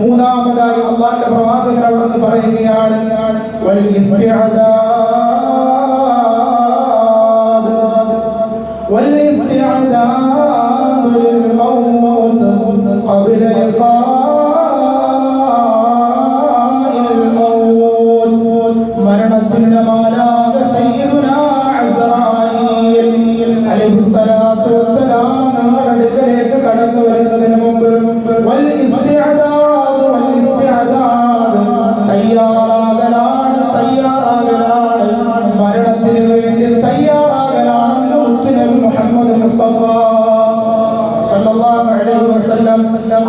മൂന്നാമതായി അള്ളാന്റെ പ്രവാചകൻ അവിടെ നിന്ന് പറയുകയാണ് വൽ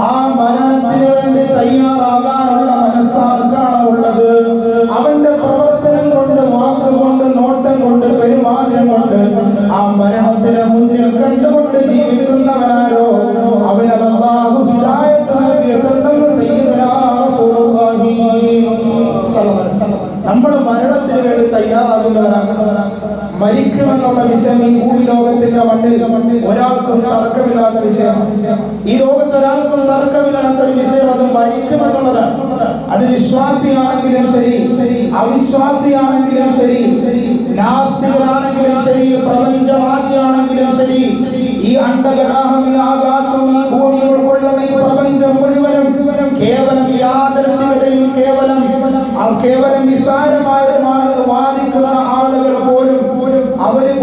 ആ മരണത്തിന് വേണ്ടി തയ്യാറാകാനുള്ള മനസ്സാർക്കാണ് ഉള്ളത് അവന്റെ പ്രവർത്തനം കൊണ്ട് വാക്കുകൊണ്ട് നോട്ടം കൊണ്ട് പെരുമാറ്റം കൊണ്ട് ആ മരണത്തിന് മുന്നിൽ കണ്ടുകൊണ്ട് ജീവിക്കുന്നവനാരോ? അവനത് അല്ലാഹു ഹിദായത്ത് നൽകിയിട്ടുണ്ടെന്ന് സയ്യിദുനാ റസൂലുള്ളാഹി. നമ്മൾ മരണത്തിന് മരിക്കുമെന്നുള്ള വിഷയം ഈ ഭൂമി ലോകത്തിന്റെ മണ്ണിൽ ഒരാൾക്കും തർക്കമില്ലാത്ത വിഷയം ഈ ലോകത്ത് ഒരാൾക്കും തർക്കമില്ലാത്ത ഒരു വിഷയം അത് മരിക്കുമെന്നുള്ളതാണ്. അത് വിശ്വാസിയാണെങ്കിലും ശരി അവിശ്വാസിയാണെങ്കിലും ശരി നാസ്തികളാണെങ്കിലും ശരി പ്രപഞ്ചവാദിയാണെങ്കിലും ശരി ഈ അണ്ടകടാഹം ഈ ആകാശം ഈ ഭൂമി ഉൾക്കൊള്ളുന്ന ഈ പ്രപഞ്ചം മുഴുവനും കേവലം യാദർച്ഛികതയും കേവലം കേവലം നിസ്സാരമായതുമാണെന്ന്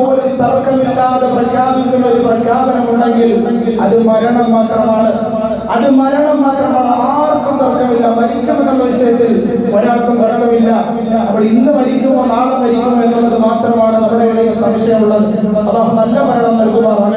അവർ പോലും തർക്കമില്ലാതെ പ്രഖ്യാപിക്കുന്ന ഒരു പ്രഖ്യാപനം ഉണ്ടെങ്കിൽ അത് മരണം മാത്രമാണ്. അത് മരണം മാത്രമാണ്. ആർക്കും തർക്കമില്ല. മരിക്കുമെന്നുള്ള വിഷയത്തിൽ ഒരാൾക്കും തർക്കമില്ല. അപ്പോൾ ഇന്ന് മരിക്കുമോ നാളെ മരിക്കുമോ എന്നുള്ളത് മാത്രമാണ് നമ്മുടെ ഇടയിൽ സംശയമുള്ളത്. അതാ നല്ല മരണം നൽകുമാറാകട്ടെ.